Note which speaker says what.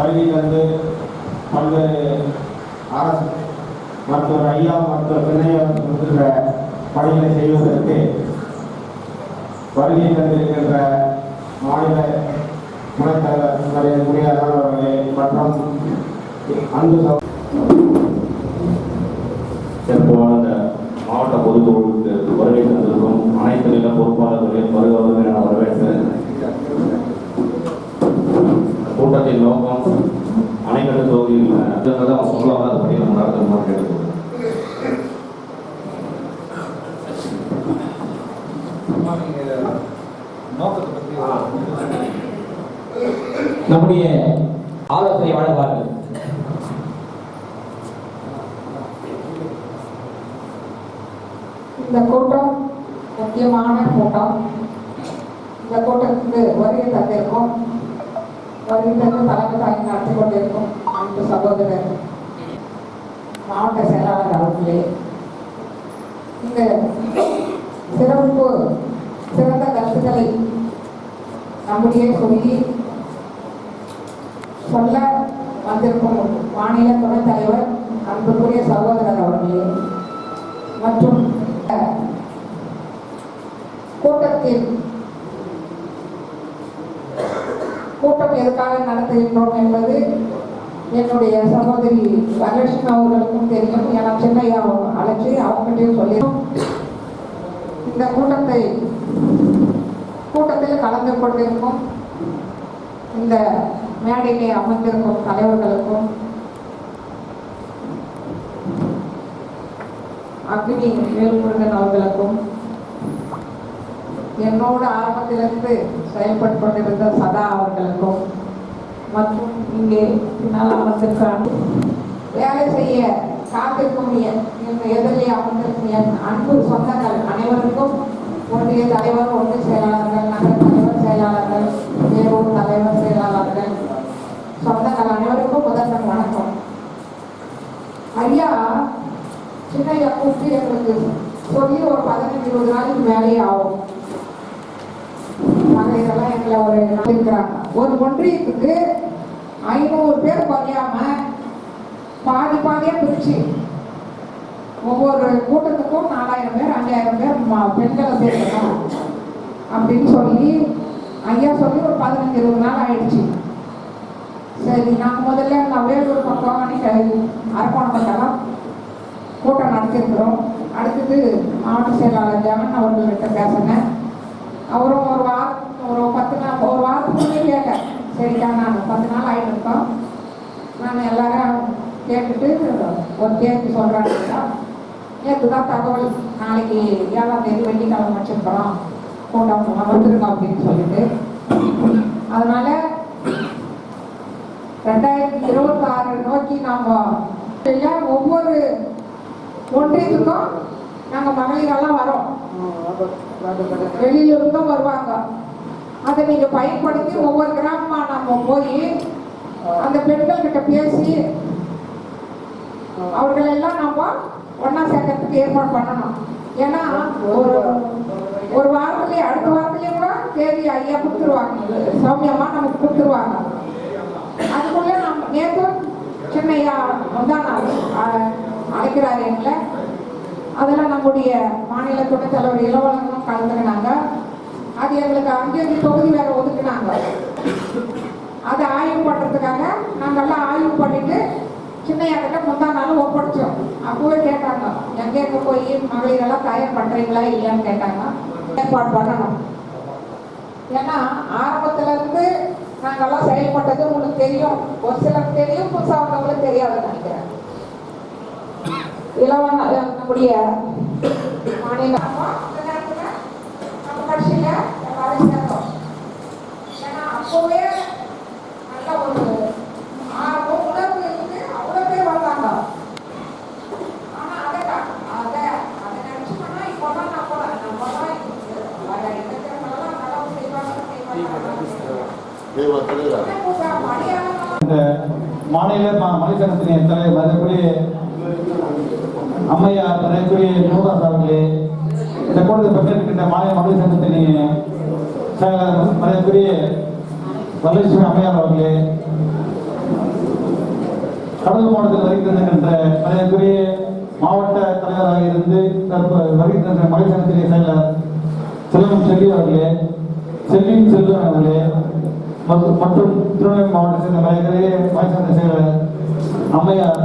Speaker 1: வருகை தந்து பல்வேறு அரசு மருத்துவர் ஐயா மருத்துவர் பின்னையா கொடுக்கின்ற பணிகளை செய்வதற்கு வருகை தந்திருக்கின்ற மாநில துணைத்தலைவர் மரியாதை அவர்களே மற்றும் அன்பு
Speaker 2: சிறப்பான மாவட்ட பொதுக்குழுவுக்கு வருகை தந்திருக்கும் அனைத்து நில பொறுப்பாளர்களையும் வருகிறவர்கள் என வரவேற்கிறேன் கூட்டத்தின் நோக்கம் அணைக்கட்டு தொகுதியில் அவங்க சொல்லுவாங்க அதை பற்றி நம்ம நடத்தணும்னு கேட்டுக்கொள்கிறேன்
Speaker 3: நம்முடைய ஆலோசனை வழங்குவார்கள்
Speaker 4: இந்த கூட்டம் முக்கியமான கூட்டம். இந்த கூட்டத்துக்கு வருகை தந்திருக்கும் வருகை தலைமை தாங்கி நடத்தி கொண்டிருக்கும் அன்பு சகோதரர் மாவட்ட செயலாளர் அவர்களே இந்த சிறப்பு சிறந்த கருத்துக்களை நம்முடைய சொல்லி சொல்ல வந்திருக்கும் மாநில துணைத் தலைவர் அன்புக்குரிய சகோதரர் அவர்களே மற்றும் கூட்டத்தில் கூட்டம் எதுக்காக நடத்துகின்றோம் என்பது என்னுடைய சகோதரி வரலட்சுமி அவர்களுக்கும் தெரியும். ஏன்னா சின்னையா அழைச்சி அவங்ககிட்டயும் சொல்லிடும் இந்த கூட்டத்தை கூட்டத்தில் கலந்து கொண்டிருக்கும் இந்த மேடையிலே அமர்ந்திருக்கும் தலைவர்களுக்கும் அக்னி வேல்முருகன் அவர்களுக்கும் என்னோட ஆரம்பத்திலிருந்து செயல்பட்டு கொண்டிருந்த சதா அவர்களுக்கும் மற்றும் இங்கே பின்னால் அமர்ந்திருக்கிறான் வேலை செய்ய காத்திருக்கும் என் என் அமர்ந்திருக்கும் என் அன்பு சொந்தங்கள் அனைவருக்கும் ஒன்றிய தலைவர் ஒன்று செயலாளர்கள் நகர தலைவர் செயலாளர்கள் வேறொரு தலைவர் செயலாளர்கள் சொந்தங்கள் அனைவருக்கும் முதல்வர் வணக்கம். ஐயா சின்னையா கூப்பிட்டு எங்களுக்கு சொல்லி ஒரு பதினஞ்சு இருபது நாளைக்கு மேலேயே ஆகும். மகளிரெல்லாம் ஒரு இருக்கிறாங்க ஒரு ஒன்றியத்துக்கு ஐநூறு பேர் குறையாம பாதி பாதியா பிரிச்சு ஒவ்வொரு கூட்டத்துக்கும் நாலாயிரம் பேர் அஞ்சாயிரம் பேர் பெண்களை சேர்க்கணும் அப்படின்னு சொல்லி ஐயா சொல்லி ஒரு பதினஞ்சு இருபது நாள் ஆயிடுச்சு. சரி நாங்கள் முதல்ல நான் வேலூர் பக்கம் அன்னைக்கு அரக்கோணம் பக்கம் கூட்டம் நடத்திருக்கிறோம். அடுத்தது மாவட்ட செயலாளர் ஜெகன் அவர்கள்கிட்ட பேசினேன். அவரும் ஒரு வாரம் ஒரு பத்து நாள் ஒரு வாரத்துக்குள்ளே சரிக்கா நான் பத்து நாள் ஆகிட்டு இருக்கோம் நான் எல்லாரும் கேட்டுட்டு ஒரு தேதி சொல்கிறாங்க நேற்று தான் தகவல் நாளைக்கு ஏழாம் தேதி வெள்ளிக்கிழமை வச்சுருக்கிறோம். கூட்டம் வந்துருங்க அப்படின்னு சொல்லிட்டு. அதனால ரெண்டாயிரத்தி இருபத்தி ஆறு நோக்கி நாம ஒவ்வொரு ஒன்றியத்துக்கும் நாங்க மகளிரெல்லாம் வரோம். வெளியில இருந்தும் வருவாங்க. அதை நீங்க பயன்படுத்தி ஒவ்வொரு கிராமமா நம்ம போய் அந்த பெண்கள் கிட்ட பேசி அவர்களெல்லாம் நம்ம ஒன்றா சேர்க்கறதுக்கு ஏற்பாடு பண்ணணும். ஏன்னா ஒரு ஒரு வாரத்திலேயே அடுத்த வாரத்திலேயே கூட தேதி ஐயா கொடுத்துருவாங்க. சௌமியம்மா நமக்கு கொடுத்துருவாங்க. அதுக்குள்ள நம்ம நேற்று சின்னையா முந்தா நாள் அழைக்கிறாரு எங்களை. அதில் நம்முடைய மாநில துணைத் தலைவர் இளவரசனும் கலந்துக்கினாங்க. அது எங்களுக்கு அஞ்சஞ்சு தொகுதி வேற ஒதுக்குனாங்க. அதை ஆய்வு பண்ணுறதுக்காக நாங்கெல்லாம் ஆய்வு பண்ணிட்டு சின்ன கிட்ட முந்தா நாள் ஒப்படைச்சோம். அப்பவே கேட்டாங்க எங்க எங்க போய் மகளிரெல்லாம் தயார் பண்றீங்களா இல்லையான்னு கேட்டாங்க. ஏற்பாடு பண்ணணும். ஏன்னா ஆரம்பத்துல இருந்து நாங்கெல்லாம் செயல்பட்டது உங்களுக்கு தெரியும். ஒரு சிலருக்கு தெரியும் புதுசாக வந்தவங்களுக்கு தெரியாதுன்னு நினைக்கிறேன். இளவன் நம்முடைய மாநில அப்போ அந்த நேரத்துல நம்ம கட்சியில எல்லாரும் சேர்ந்தோம் ஏன்னா அப்பவே நல்ல ஒரு ஆர்வம் உணர்வு இருந்து அவ்வளவு பேர் வந்தாங்க. ஆனா அதை அதை அதை நினைச்சு பண்ணா இப்பதான் நம்ம நம்ம தான் வர இடத்துல நல்லா செய்வாங்க செய்வாங்க.
Speaker 1: இந்த மாநில ம- மகளிர் தலைவர் மதிப்புரிய அம்மையார் மதிப்புரிய நூறாஸ் அவர்களே இந்த கூட்டத்தில் பங்கேற்கின்ற மாநில மகளிர் சங்கத்தின் செயலாளர் மதிப்புரிய வரலட்சுமி அம்மையார் அவர்களே கடலூர் மாவட்டத்தில் வருகின்ற மரியாதைக்குரிய மாவட்ட தலைவராக இருந்து தற்ப- வருகின்ற மகளிர் செயலர் செல்வம் செல்வி அவர்களே செல்வியும் செல்வன் அவர்களே மற்றும் திருநெல்வேலி மாவட்டத்தை சேர்ந்த மரியாதைக்குரிய மகளிர் செயலர் அம்மையார்.